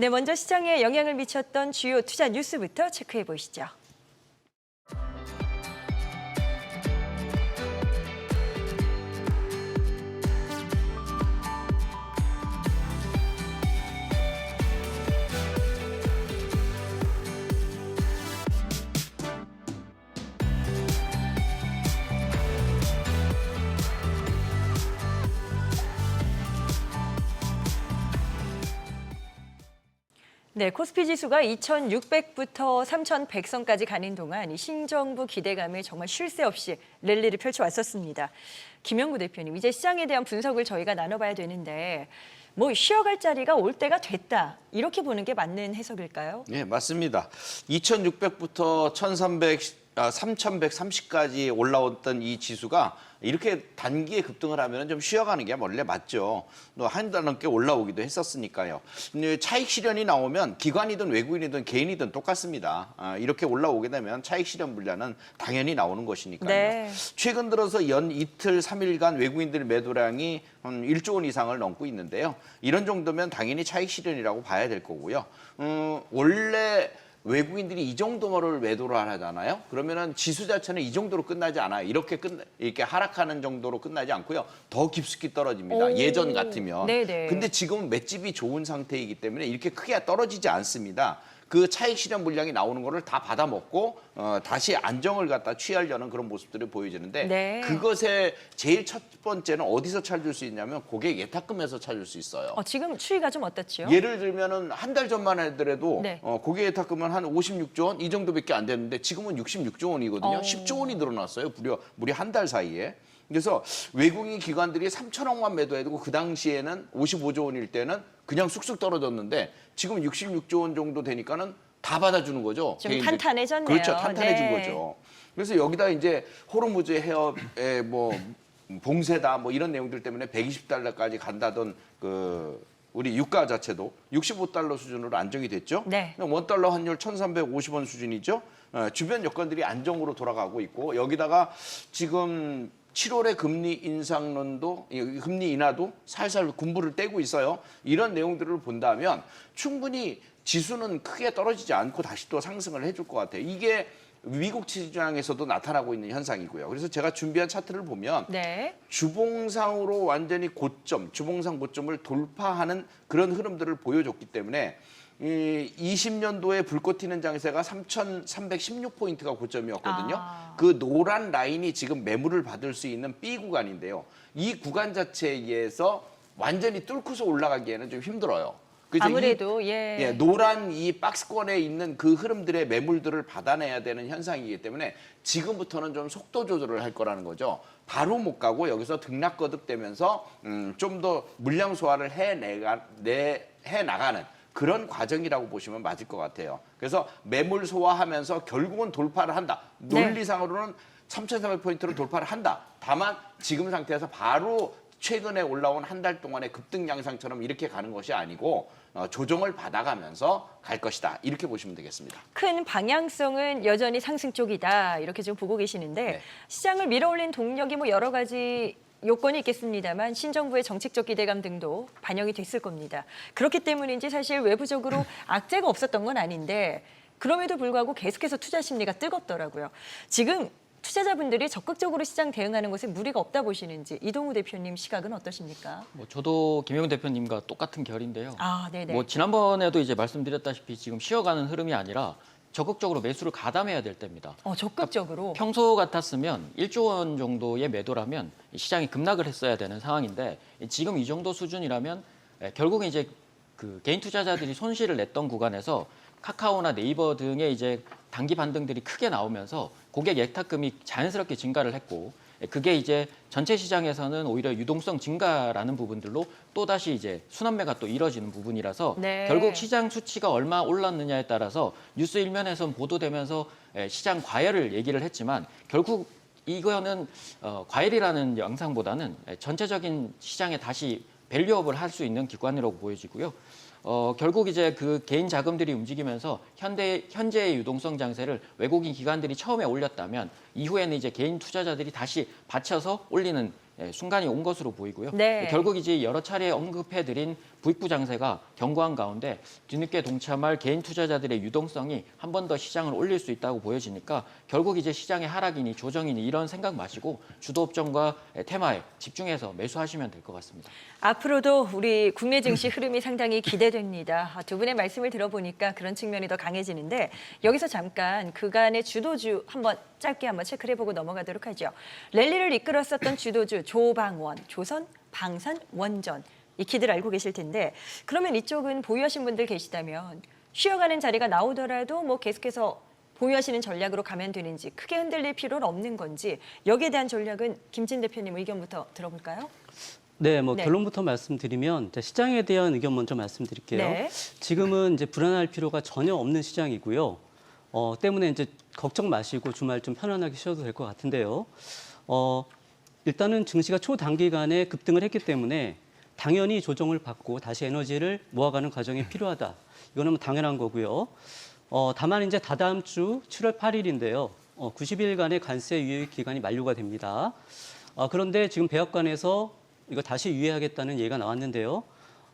네, 먼저 시장에 영향을 미쳤던 주요 투자 뉴스부터 체크해 보시죠. 네, 코스피 지수가 2,600부터 3,100선까지 가는 동안 이 신정부 기대감에 정말 쉴 새 없이 랠리를 펼쳐왔었습니다. 김영구 대표님, 이제 시장에 대한 분석을 저희가 나눠봐야 되는데 뭐 쉬어갈 자리가 올 때가 됐다 이렇게 보는 게 맞는 해석일까요? 네, 맞습니다. 2,600부터 1,300, 아, 3,130까지 올라왔던 이 지수가 이렇게 단기에 급등을 하면 좀 쉬어가는 게 원래 맞죠. 또한달 넘게 올라오기도 했었으니까요. 근데 차익 실현이 나오면 기관이든 외국인이든 개인이든 똑같습니다. 아, 이렇게 올라오게 되면 차익 실현 분량은 당연히 나오는 것이니까요. 네. 최근 들어서 연 이틀, 삼일간 외국인들 매도량이 한 1조 원 이상을 넘고 있는데요. 이런 정도면 당연히 차익 실현이라고 봐야 될 거고요. 음, 원래 외국인들이 이 정도를 매도를 하잖아요. 그러면은 지수 자체는 이 정도로 끝나지 않아요. 이렇게 끝 이렇게 하락하는 정도로 끝나지 않고요. 더 깊숙이 떨어집니다. 오. 예전 같으면. 네네. 근데 지금 은 맷집이 좋은 상태이기 때문에 이렇게 크게 떨어지지 않습니다. 그 차익 실현 물량이 나오는 거를 다 받아 먹고 어, 다시 안정을 갖다 취하려는 그런 모습들이 보여지는데 네. 그것의 제일 첫 번째는 어디서 찾을 수 있냐면 고객 예탁금에서 찾을 수 있어요. 어, 지금 추이가 좀 어떻지요? 예를 들면은 한 달 전만 하더라도 네. 어, 고객 예탁금은 한 56조 원 이 정도밖에 안 됐는데 지금은 66조 원이거든요. 어. 10조 원이 늘어났어요. 무려 무려 한 달 사이에. 그래서 외국인 기관들이 3천억만 매도해야 되고 그 당시에는 55조 원일 때는 그냥 쑥쑥 떨어졌는데 지금 66조 원 정도 되니까는 다 받아주는 거죠. 좀 개인들. 탄탄해졌네요. 그렇죠. 탄탄해진 네. 거죠. 그래서 여기다 이제 호르무즈 해협의 뭐 봉쇄다 뭐 이런 내용들 때문에 120달러까지 간다던 그 우리 유가 자체도 65달러 수준으로 안정이 됐죠. 네. 원 달러 환율 1,350원 수준이죠. 어, 주변 여건들이 안정으로 돌아가고 있고 여기다가 지금 7월에 금리 인상론도 이 금리 인하도 살살 군부를 떼고 있어요. 이런 내용들을 본다면 충분히 지수는 크게 떨어지지 않고 다시 또 상승을 해줄 것 같아요. 이게 미국 시장에서도 나타나고 있는 현상이고요. 그래서 제가 준비한 차트를 보면 네. 주봉상으로 완전히 고점, 주봉상 고점을 돌파하는 그런 흐름들을 보여줬기 때문에 이 20년도에 불꽃 튀는 장세가 3,316포인트가 고점이었거든요. 아. 그 노란 라인이 지금 매물을 받을 수 있는 B 구간인데요. 이 구간 자체에서 완전히 뚫고서 올라가기에는 좀 힘들어요. 그죠? 이- 아무래도 예. 예, 노란 이 박스권에 있는 그 흐름들의 매물들을 받아내야 되는 현상이기 때문에 지금부터는 좀 속도 조절을 할 거라는 거죠. 바로 못 가고 여기서 등락 거듭되면서 음, 좀 더 물량 소화를 해내가 내, 해 나가는 그런 과정이라고 보시면 맞을 것 같아요. 그래서 매물 소화하면서 결국은 돌파를 한다. 네. 논리상으로는 3,300포인트로 돌파를 한다. 다만 지금 상태에서 바로 최근에 올라온 한 달 동안의 급등 양상처럼 이렇게 가는 것이 아니고 어, 조정을 받아가면서 갈 것이다. 이렇게 보시면 되겠습니다. 큰 방향성은 여전히 상승 쪽이다 이렇게 좀 보고 계시는데 네. 시장을 밀어올린 동력이 뭐 여러 가지 요건이 있겠습니다만 신정부의 정책적 기대감 등도 반영이 됐을 겁니다. 그렇기 때문인지 사실 외부적으로 악재가 없었던 건 아닌데 그럼에도 불구하고 계속해서 투자 심리가 뜨겁더라고요. 지금 투자자분들이 적극적으로 시장 대응하는 것에 무리가 없다 보시는지 이동우 대표님 시각은 어떠십니까? 뭐 저도 김영훈 대표님과 똑같은 결인데요. 아, 네네. 뭐 지난번에도 이제 말씀드렸다시피 지금 쉬어가는 흐름이 아니라 적극적으로 매수를 가담해야 될 때입니다. 어, 적극적으로. 평소 같았으면 1조 원 정도의 매도라면 시장이 급락을 했어야 되는 상황인데 지금 이 정도 수준이라면 에, 결국은 이제 그 개인 투자자들이 손실을 냈던 구간에서 카카오나 네이버 등의 이제 단기 반등들이 크게 나오면서 고객 예탁금이 자연스럽게 증가를 했고 에, 그게 이제 전체 시장에서는 오히려 유동성 증가라는 부분들로 또 다시 이제 순환매가 또 이뤄지는 부분이라서 네. 결국 시장 수치가 얼마 올랐느냐에 따라서 뉴스 일면에선 보도되면서 에, 시장 과열을 얘기를 했지만 결국 이거는 어, 과열이라는 양상보다는 에, 전체적인 시장에 다시 밸류업을 할 수 있는 기관이라고 보여지고요. 어, 결국 이제 그 개인 자금들이 움직이면서 현대 현재의 유동성 장세를 외국인 기관들이 처음에 올렸다면 이후에는 이제 개인 투자자들이 다시 받쳐서 올리는 예, 순간이 온 것으로 보이고요. 네. 결국 이제 여러 차례 언급해드린 부익부 장세가 견고한 가운데 뒤늦게 동참할 개인 투자자들의 유동성이 한 번 더 시장을 올릴 수 있다고 보여지니까 결국 이제 시장의 하락이니 조정이니 이런 생각 마시고 주도 업종과 테마에 집중해서 매수하시면 될 것 같습니다. 앞으로도 우리 국내 증시 흐름이 상당히 기대됩니다. 아, 두 분의 말씀을 들어보니까 그런 측면이 더 강해지는데 여기서 잠깐 그간의 주도주 한번 짧게 한번 체크를 해보고 넘어가도록 하죠. 랠리를 이끌었었던 주도주 조방원, 조선, 방산, 원전 이 키들 알고 계실 텐데 그러면 이쪽은 보유하신 분들 계시다면 쉬어가는 자리가 나오더라도 뭐 계속해서 보유하시는 전략으로 가면 되는지 크게 흔들릴 필요는 없는 건지 여기에 대한 전략은 김진 대표님 의견부터 들어볼까요? 네, 뭐 네. 결론부터 말씀드리면 시장에 대한 의견 먼저 말씀드릴게요. 네. 지금은 이제 불안할 필요가 전혀 없는 시장이고요. 어, 때문에 이제 걱정 마시고 주말 좀 편안하게 쉬어도 될 것 같은데요. 어, 일단은 증시가 초단기간에 급등을 했기 때문에 당연히 조정을 받고 다시 에너지를 모아가는 과정이 필요하다. 이거는 뭐 당연한 거고요. 어, 다만 이제 다다음 주 7월 8일인데요. 어, 90일간의 관세 유예 기간이 만료가 됩니다. 어, 그런데 지금 백악관에서 이거 다시 유예하겠다는 얘기가 나왔는데요.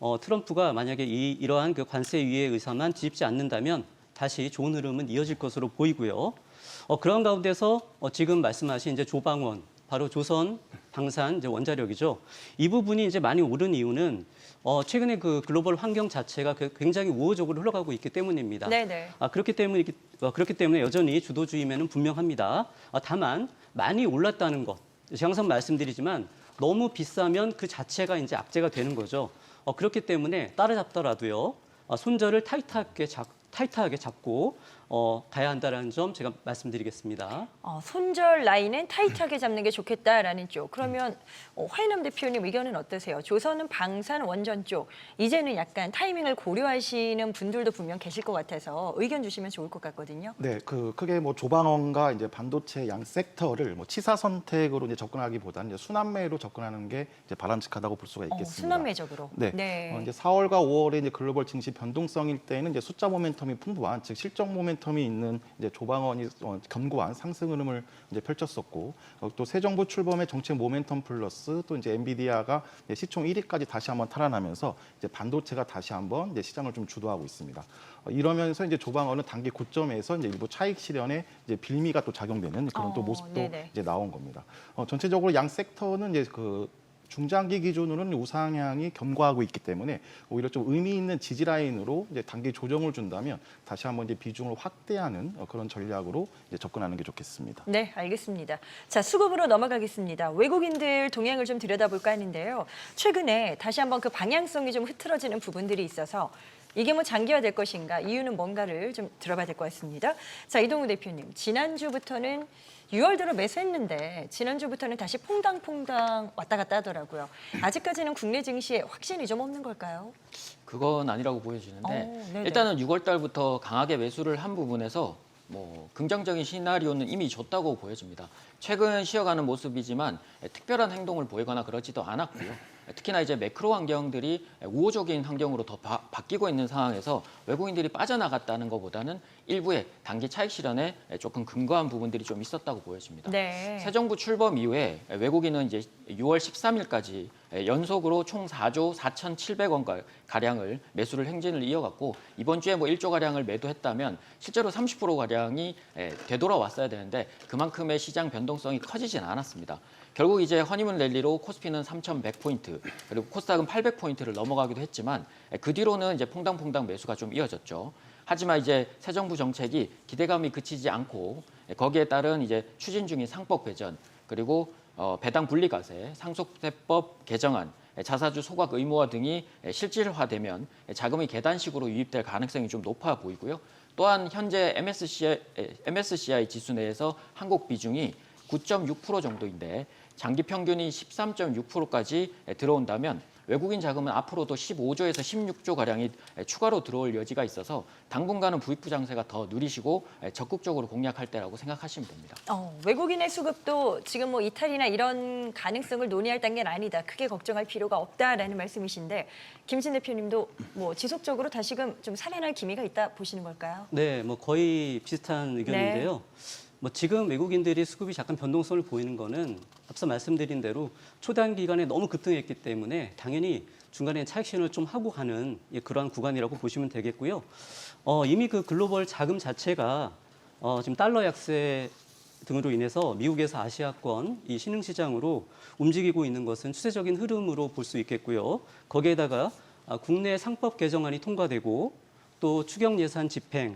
어, 트럼프가 만약에 이, 이러한 그 관세 유예 의사만 뒤집지 않는다면 다시 좋은 흐름은 이어질 것으로 보이고요. 어, 그런 가운데서 어, 지금 말씀하신 이제 조방원, 바로 조선 방산 이제 원자력이죠. 이 부분이 이제 많이 오른 이유는 어, 최근에 그 글로벌 환경 자체가 그 굉장히 우호적으로 흘러가고 있기 때문입니다. 네네. 아, 그렇기 때문에 어, 그렇기 때문에 여전히 주도주의면은 분명합니다. 아, 다만 많이 올랐다는 것. 항상 말씀드리지만 너무 비싸면 그 자체가 이제 악재가 되는 거죠. 어, 그렇기 때문에 따라잡더라도요. 어, 손절을 타이트하게 잡, 타이트하게 잡고 어, 가야 한다는 점 제가 말씀드리겠습니다. 어, 손절 라인은 타이트하게 잡는 게 좋겠다라는 쪽. 그러면 어, 화이남 대표님 의견은 어떠세요? 조선은 방산 원전 쪽. 이제는 약간 타이밍을 고려하시는 분들도 분명 계실 것 같아서 의견 주시면 좋을 것 같거든요. 네, 그 크게 뭐 조방원과 이제 반도체 양 섹터를 뭐 치사 선택으로 이제 접근하기보다는 이제 순환매로 접근하는 게 이제 바람직하다고 볼 수가 어, 있겠습니다. 순환매적으로. 네. 어, 이제 4월과 5월에 이제 글로벌 증시 변동성일 때는 이제 숫자 모멘텀이 풍부한 즉 실적 모멘텀 이 있는 이제 조방원이 어, 견고한 상승 흐름을 이제 펼쳤었고 어, 또새 정부 출범의 정책 모멘텀 플러스 또 이제 엔비디아가 이제 시총 1위까지 다시 한번 탈환하면서 이제 반도체가 다시 한번 이제 시장을 좀 주도하고 있습니다. 어, 이러면서 이제 조방원은 단기 고점에서 이제 일부 차익 실현에 이제 빌미가 또 작용되는 그런 또 어, 모습도 네네. 이제 나온 겁니다. 어, 전체적으로 양 섹터는 이제 그 중장기 기준으로는 우상향이 견고하고 있기 때문에 오히려 좀 의미 있는 지지 라인으로 이제 단기 조정을 준다면 다시 한번 이제 비중을 확대하는 어, 그런 전략으로 이제 접근하는 게 좋겠습니다. 네, 알겠습니다. 자, 수급으로 넘어가겠습니다. 외국인들 동향을 좀 들여다볼까 하는데요. 최근에 다시 한번 그 방향성이 좀 흐트러지는 부분들이 있어서 이게 뭐 장기화될 것인가 이유는 뭔가를 좀 들어봐야 될 것 같습니다. 자, 이동우 대표님, 지난주부터는 6월 들어 매수했는데 지난주부터는 다시 퐁당퐁당 왔다 갔다 하더라고요. 아직까지는 국내 증시에 확신이 좀 없는 걸까요? 그건 아니라고 보여지는데 어. 일단은 6월 달부터 강하게 매수를 한 부분에서 뭐 긍정적인 시나리오는 이미 줬다고 보여집니다. 최근 쉬어가는 모습이지만 특별한 행동을 보이거나 그러지도 않았고요. 특히나 이제 매크로 환경들이 우호적인 환경으로 더 바, 바뀌고 있는 상황에서 외국인들이 빠져나갔다는 것보다는 일부의 단기 차익 실현에 조금 근거한 부분들이 좀 있었다고 보여집니다. 네. 새 정부 출범 이후에 외국인은 이제 6월 13일까지 연속으로 총 4조 4,700원 가량을 매수를 행진을 이어갔고 이번 주에 뭐 1조 가량을 매도했다면 실제로 30% 가량이 되돌아왔어야 되는데 그만큼의 시장 변동성이 커지진 않았습니다. 결국 이제 허니문 랠리로 코스피는 3,100포인트 그리고 코스닥은 800포인트를 넘어가기도 했지만 그 뒤로는 이제 퐁당퐁당 매수가 좀 이어졌죠. 하지만 이제 새 정부 정책이 기대감이 그치지 않고 거기에 따른 이제 추진 중인 상법 개전 그리고 어, 배당 분리과세, 상속세법 개정안, 자사주 소각 의무화 등이 실질화되면 자금이 계단식으로 유입될 가능성이 좀 높아 보이고요. 또한 현재 MSCI, MSCI 지수 내에서 한국 비중이 9.6% 정도인데 장기 평균이 13.6%까지 들어온다면 외국인 자금은 앞으로도 15조에서 16조 가량이 추가로 들어올 여지가 있어서 당분간은 부익부 장세가 더 누리시고 적극적으로 공략할 때라고 생각하시면 됩니다. 어, 외국인의 수급도 지금 뭐 이탈이나 이런 가능성을 논의할 단계는 아니다. 크게 걱정할 필요가 없다라는 말씀이신데 김진 대표님도 뭐 지속적으로 다시금 좀 살아날 기미가 있다 보시는 걸까요? 네, 뭐 거의 비슷한 의견인데요. 뭐 지금 외국인들이 수급이 잠깐 변동성을 보이는 거는 앞서 말씀드린 대로 초단 기간에 너무 급등했기 때문에 당연히 중간에 차익 실현을 좀 하고 가는 예, 그러한 구간이라고 보시면 되겠고요. 어, 이미 그 글로벌 자금 자체가 어, 지금 달러 약세 등으로 인해서 미국에서 아시아권 이 신흥 시장으로 움직이고 있는 것은 추세적인 흐름으로 볼 수 있겠고요. 거기에다가 아, 국내 상법 개정안이 통과되고 또 추경 예산 집행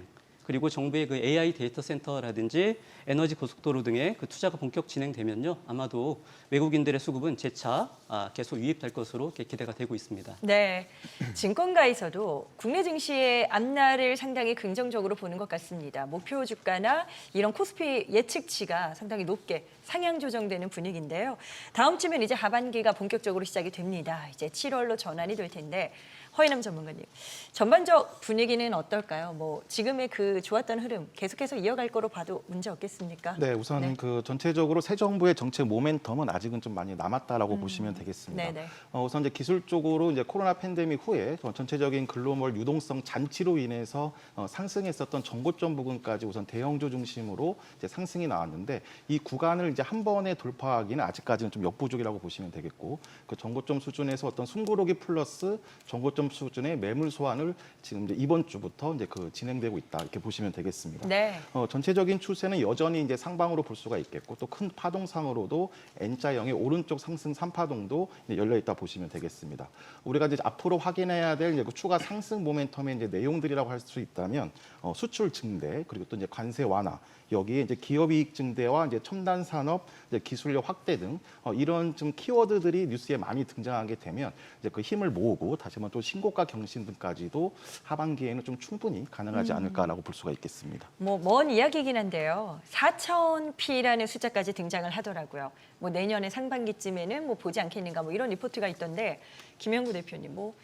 그리고 정부의 그 AI 데이터 센터라든지 에너지 고속도로 등의 그 투자가 본격 진행되면요 아마도 외국인들의 수급은 재차 아, 계속 유입될 것으로 기대가 되고 있습니다. 네, 증권가에서도 국내 증시의 앞날을 상당히 긍정적으로 보는 것 같습니다. 목표 주가나 이런 코스피 예측치가 상당히 높게 상향 조정되는 분위기인데요. 다음 주면 이제 하반기가 본격적으로 시작이 됩니다. 이제 7월로 전환이 될 텐데 허인남 전문가님, 전반적 분위기는 어떨까요? 뭐 지금의 그 좋았던 흐름 계속해서 이어갈 거로 봐도 문제 없겠습니까? 네, 우선 네. 그 전체적으로 새 정부의 정책 모멘텀은 아직은 좀 많이 남았다라고 보시면 되겠습니다. 음. 네네. 어, 우선 이제 기술적으로 이제 코로나 팬데믹 후에 어, 전체적인 글로벌 유동성 잔치로 인해서 어, 상승했었던 전고점 부근까지 우선 대형주 중심으로 이제 상승이 나왔는데 이 구간을 이제 한 번에 돌파하기는 아직까지는 좀 역부족이라고 보시면 되겠고 그 전고점 수준에서 어떤 숨고르기 플러스 전고점 수준의 매물 소환을 지금 이제 이번 주부터 이제 그 진행되고 있다 이렇게 보시면 되겠습니다. 네. 어, 전체적인 추세는 여전히 이제 상방으로 볼 수가 있겠고 또 큰 파동상으로도 N자형의 오른쪽 상승 3파동도 열려 있다 보시면 되겠습니다. 우리가 이제 앞으로 확인해야 될 이제 그 추가 상승 모멘텀의 이제 내용들이라고 할 수 있다면 어, 수출 증대 그리고 또 이제 관세 완화 여기에 이제 기업이익 증대와 이제 첨단 산업, 이제 기술력 확대 등 어, 이런 좀 키워드들이 뉴스에 많이 등장하게 되면 이제 그 힘을 모으고 다시 한번 또 신고가 경신 등까지도 하반기에는 좀 충분히 가능하지 않을까라고 볼 수가 있겠습니다. 뭐 먼 이야기이긴 한데요. 4천 P라는 숫자까지 등장을 하더라고요. 뭐 내년에 상반기쯤에는 뭐 보지 않겠는가 뭐 이런 리포트가 있던데 김영구 대표님 뭐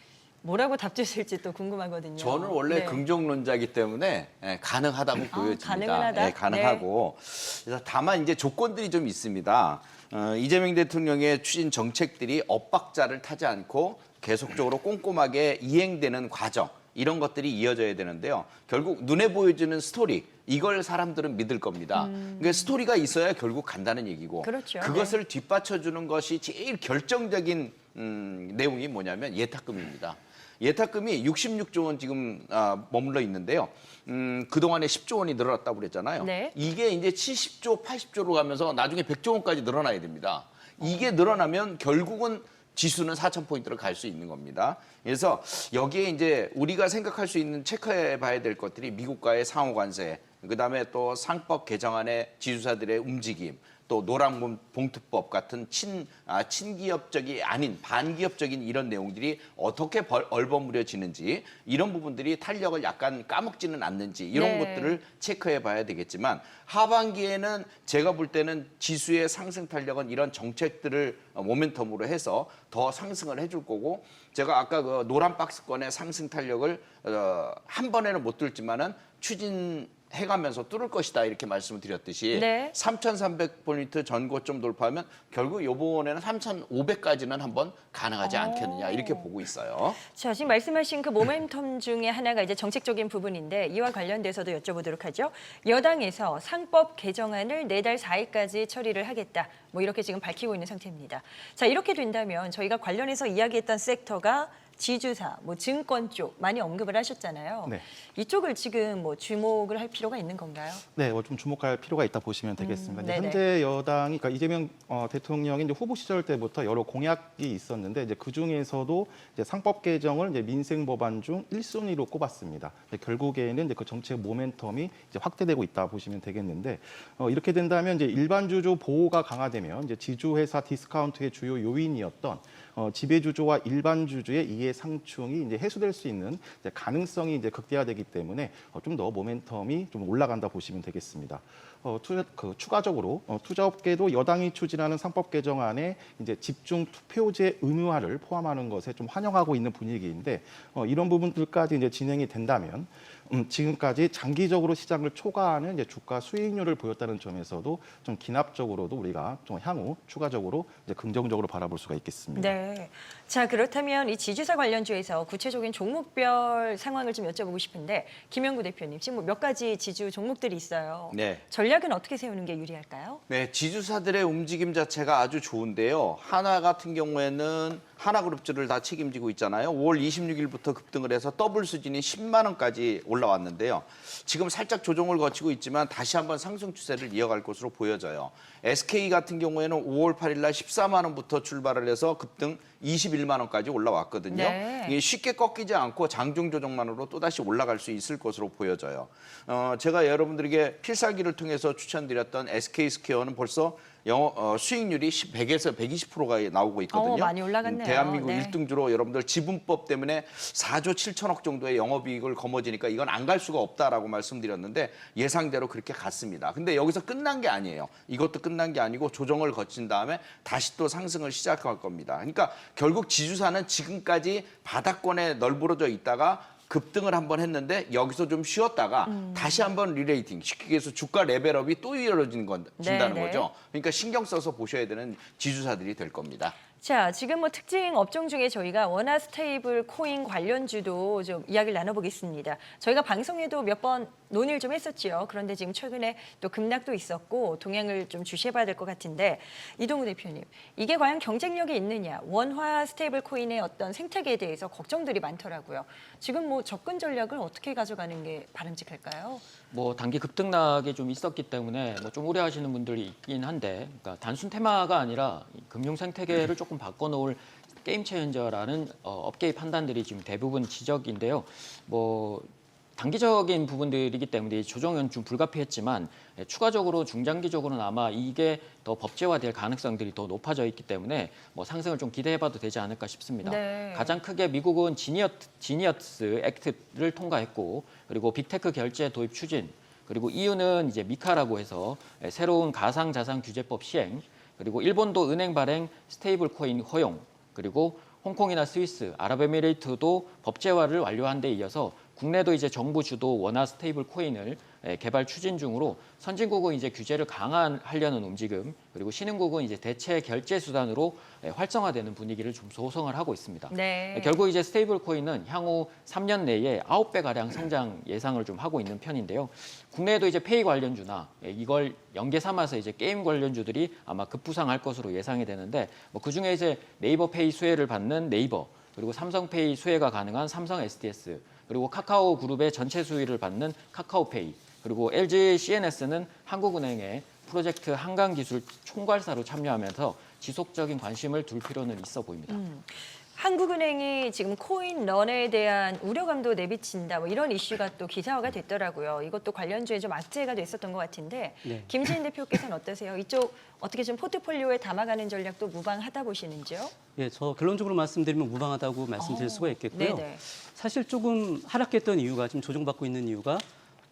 뭐라고 답 주실지 또 궁금하거든요. 저는 원래 네. 긍정론자이기 때문에 예, 가능하다고 보여집니다. 가능은 하다? 네. 예, 가능하고 그래서 다만 이제 조건들이 좀 있습니다. 어, 이재명 대통령의 추진 정책들이 엇박자를 타지 않고 계속적으로 꼼꼼하게 이행되는 과정 이런 것들이 이어져야 되는데요. 결국 눈에 보여지는 스토리 이걸 사람들은 믿을 겁니다. 그러니까 스토리가 있어야 결국 간다는 얘기고 음. 그렇죠. 그것을 뒷받쳐주는 것이 제일 결정적인 음, 내용이 뭐냐면 예탁금입니다. 예탁금이 66조 원 지금 아, 머물러 있는데요. 음, 그동안에 10조 원이 늘어났다고 그랬잖아요. 네. 이게 이제 70조, 80조로 가면서 나중에 100조 원까지 늘어나야 됩니다. 이게 늘어나면 결국은 지수는 4천 포인트로 갈 수 있는 겁니다. 그래서 여기에 이제 우리가 생각할 수 있는 체크해 봐야 될 것들이 미국과의 상호 관세, 그다음에 또 상법 개정안의 지주사들의 움직임, 또 노란봉 봉투법 같은 친 아, 친기업적이 아닌 반기업적인 이런 내용들이 어떻게 벌, 얼버무려지는지 이런 부분들이 탄력을 약간 까먹지는 않는지 이런 네. 것들을 체크해 봐야 되겠지만 하반기에는 제가 볼 때는 지수의 상승 탄력은 이런 정책들을 어, 모멘텀으로 해서 더 상승을 해줄 거고 제가 아까 그 노란 박스권의 상승 탄력을 어, 한 번에는 못 뚫지만은 추진 해가면서 뚫을 것이다 이렇게 말씀을 드렸듯이 네. 3,300포인트 전고점 돌파하면 결국 이번에는 3,500까지는 한번 가능하지 않겠느냐 이렇게 보고 있어요. 자, 지금 말씀하신 그 모멘텀 중에 하나가 이제 정책적인 부분인데 이와 관련돼서도 여쭤보도록 하죠. 여당에서 상법 개정안을 내달 4일까지 처리를 하겠다. 뭐 이렇게 지금 밝히고 있는 상태입니다. 자, 이렇게 된다면 저희가 관련해서 이야기했던 섹터가 지주사, 뭐 증권 쪽 많이 언급을 하셨잖아요. 네. 이쪽을 지금 뭐 주목을 할 필요가 있는 건가요? 네, 어, 좀 주목할 필요가 있다 보시면 되겠습니다. 음, 이제 네네. 현재 여당이 그러니까 이재명 어, 대통령이 이제 후보 시절 때부터 여러 공약이 있었는데 이제 그 중에서도 이제 상법 개정을 이제 민생 법안 중 1순위로 꼽았습니다. 결국에는 이제 그 정책 모멘텀이 이제 확대되고 있다 보시면 되겠는데 어, 이렇게 된다면 이제 일반 주주 보호가 강화되면 이제 지주 회사 디스카운트의 주요 요인이었던 어, 지배 주주와 일반 주주의 이해 상충이 이제 해소될 수 있는 이제 가능성이 이제 극대화되기 때문에 어, 좀 더 모멘텀이 좀 올라간다 보시면 되겠습니다. 어, 투자, 그 추가적으로 어, 투자업계도 여당이 추진하는 상법 개정안에 이제 집중 투표제 의무화를 포함하는 것에 좀 환영하고 있는 분위기인데 어, 이런 부분들까지 이제 진행이 된다면 음, 지금까지 장기적으로 시장을 초과하는 이제 주가 수익률을 보였다는 점에서도 좀 기납적으로도 우리가 좀 향후 추가적으로 이제 긍정적으로 바라볼 수가 있겠습니다. 네. 자, 그렇다면 이 지주사 관련주에서 구체적인 종목별 상황을 좀 여쭤보고 싶은데 김영구 대표님 지금 뭐몇 가지 지주 종목들이 있어요. 네. 전략은 어떻게 세우는 게 유리할까요? 네, 지주사들의 움직임 자체가 아주 좋은데요. 하나 같은 경우에는 하나그룹주를 다 책임지고 있잖아요. 5월 26일부터 급등을 해서 더블 수준이 10만 원까지 올 라왔는데요. 지금 살짝 조정을 거치고 있지만 다시 한번 상승 추세를 이어갈 것으로 보여져요. SK 같은 경우에는 5월 8일 날 14만 원부터 출발을 해서 급등 21만 원까지 올라왔거든요. 네. 이게 쉽게 꺾이지 않고 장중 조정만으로 또다시 올라갈 수 있을 것으로 보여져요. 어, 제가 여러분들에게 필살기를 통해서 추천드렸던 SK 스퀘어는 벌써 영어, 어, 수익률이 100에서 120%가 나오고 있거든요. 어, 많이 올라갔네요. 음, 대한민국 네. 일 1등주로 여러분들 지분법 때문에 4조 7천억 정도의 영업이익을 거머쥐니까 이건 안 갈 수가 없다라고 말씀드렸는데 예상대로 그렇게 갔습니다. 근데 여기서 끝난 게 아니에요. 이것도 끝난 게 아니고 조정을 거친 다음에 다시 또 상승을 시작할 겁니다. 그러니까 결국 지주사는 지금까지 바닥권에 널브러져 있다가 급등을 한번 했는데 여기서 좀 쉬었다가 음. 다시 한번 리레이팅 쉽게 해서 주가 레벨업이 또 이루어지는 건 준다는 네, 네. 거죠. 그러니까 신경 써서 보셔야 되는 지주사들이 될 겁니다. 자, 지금 뭐 특징 업종 중에 저희가 원화 스테이블 코인 관련주도 좀 이야기를 나눠보겠습니다. 저희가 방송에도 몇 번 논의를 좀 했었지요. 그런데 지금 최근에 또 급락도 있었고 동향을 좀 주시해봐야 될 것 같은데 이동우 대표님, 이게 과연 경쟁력이 있느냐? 원화 스테이블 코인의 어떤 생태계에 대해서 걱정들이 많더라고요. 지금 뭐 접근 전략을 어떻게 가져가는 게 바람직할까요? 뭐 단기 급등락이 좀 있었기 때문에 뭐 좀 우려하시는 분들이 있긴 한데 그러니까 단순 테마가 아니라 이 금융 생태계를 조금 바꿔놓을 게임 체인저라는 어, 업계의 판단들이 지금 대부분 지적인데요. 뭐 단기적인 부분들이기 때문에 이 조정은 좀 불가피했지만 예, 추가적으로 중장기적으로는 아마 이게 더 법제화될 가능성들이 더 높아져 있기 때문에 뭐 상승을 좀 기대해봐도 되지 않을까 싶습니다. 네. 가장 크게 미국은 지니어, 지니어스 액트를 통과했고 그리고 빅테크 결제 도입 추진 그리고 EU는 이제 미카라고 해서 예, 새로운 가상 자산 규제법 시행 그리고 일본도 은행 발행 스테이블 코인 허용 그리고 홍콩이나 스위스, 아랍에미레이트도 법제화를 완료한 데 이어서 국내도 이제 정부 주도 원화 스테이블 코인을 예, 개발 추진 중으로 선진국은 이제 규제를 강화하려는 움직임 그리고 신흥국은 이제 대체 결제 수단으로 예, 활성화되는 분위기를 좀 조성을 하고 있습니다. 네. 결국 이제 스테이블 코인은 향후 3년 내에 9배 가량 성장 예상을 좀 하고 있는 편인데요. 국내에도 이제 페이 관련주나 예, 이걸 연계 삼아서 이제 게임 관련주들이 아마 급부상할 것으로 예상이 되는데 뭐 그중에 이제 네이버 페이 수혜를 받는 네이버 그리고 삼성 페이 수혜가 가능한 삼성 SDS 그리고 카카오 그룹의 전체 수혜를 받는 카카오페이 그리고 LG CNS는 한국은행의 프로젝트 한강 기술 총괄사로 참여하면서 지속적인 관심을 둘 필요는 있어 보입니다. 음. 한국은행이 지금 코인 런에 대한 우려감도 내비친다 뭐 이런 이슈가 또 기사화가 됐더라고요. 이것도 관련주에 좀 악재가 됐었던 것 같은데 네. 김지인 대표께서는 어떠세요? 이쪽 어떻게 좀 포트폴리오에 담아가는 전략도 무방하다 보시는지요? 예, 저 결론적으로 말씀드리면 무방하다고 말씀드릴 수가 있겠고요. 어, 네네. 사실 조금 하락했던 이유가 지금 조정받고 있는 이유가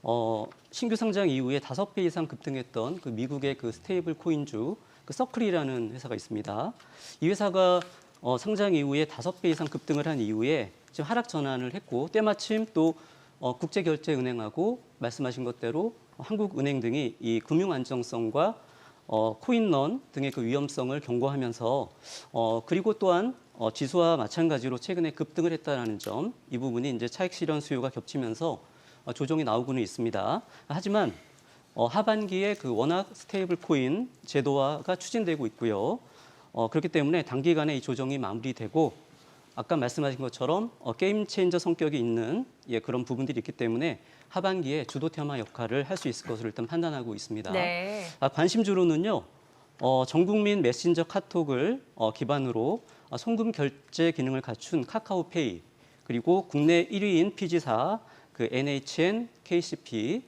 어, 신규 상장 이후에 다섯 배 이상 급등했던 그 미국의 그 스테이블 코인주 그 서클이라는 회사가 있습니다. 이 회사가 어, 상장 이후에 다섯 배 이상 급등을 한 이후에 지금 하락 전환을 했고 때마침 또 어, 국제결제은행하고 말씀하신 것대로 한국은행 등이 이 금융 안정성과 어, 코인런 등의 그 위험성을 경고하면서 어, 그리고 또한 어, 지수와 마찬가지로 최근에 급등을 했다라는 점, 이 부분이 이제 차익 실현 수요가 겹치면서 어, 조정이 나오고는 있습니다. 하지만 어, 하반기에 그 워낙 스테이블 코인 제도화가 추진되고 있고요. 어, 그렇기 때문에 단기간에 이 조정이 마무리되고 아까 말씀하신 것처럼 어, 게임 체인저 성격이 있는 예, 그런 부분들이 있기 때문에 하반기에 주도 테마 역할을 할 수 있을 것으로 일단 판단하고 있습니다. 네. 아, 관심주로는요. 어, 전국민 메신저 카톡을 어, 기반으로 어, 송금 결제 기능을 갖춘 카카오페이 그리고 국내 1위인 피지사 그 NHN, KCP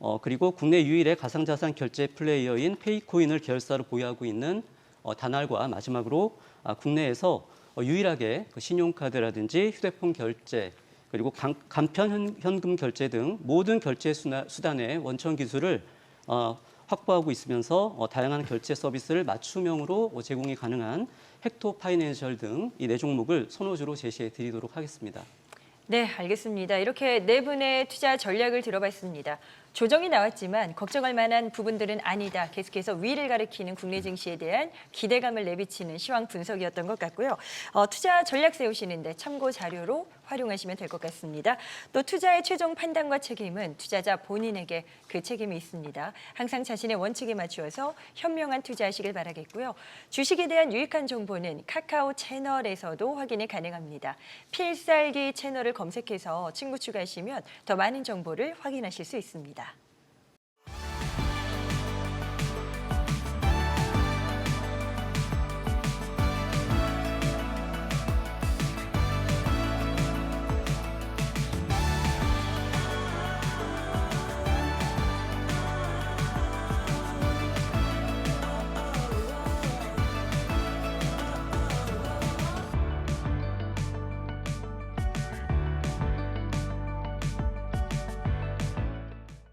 어, 그리고 국내 유일의 가상자산 결제 플레이어인 페이코인을 계열사로 보유하고 있는 어, 다날과 마지막으로 아, 국내에서 어, 유일하게 그 신용카드라든지 휴대폰 결제 그리고 간, 간편 현- 현금 결제 등 모든 결제 수단의 원천 기술을 어, 확보하고 있으면서 어, 다양한 결제 서비스를 맞춤형으로 어, 제공이 가능한 헥토 파이낸셜 등 이 네 종목을 선호주로 제시해 드리도록 하겠습니다. 네, 알겠습니다. 이렇게 네 분의 투자 전략을 들어봤습니다. 조정이 나왔지만 걱정할 만한 부분들은 아니다. 계속해서 위를 가리키는 국내 증시에 대한 기대감을 내비치는 시황 분석이었던 것 같고요. 어, 투자 전략 세우시는데 참고 자료로 활용하시면 될 것 같습니다. 또 투자의 최종 판단과 책임은 투자자 본인에게 그 책임이 있습니다. 항상 자신의 원칙에 맞추어서 현명한 투자하시길 바라겠고요. 주식에 대한 유익한 정보는 카카오 채널에서도 확인이 가능합니다. 필살기 채널을 검색해서 친구 추가하시면 더 많은 정보를 확인하실 수 있습니다.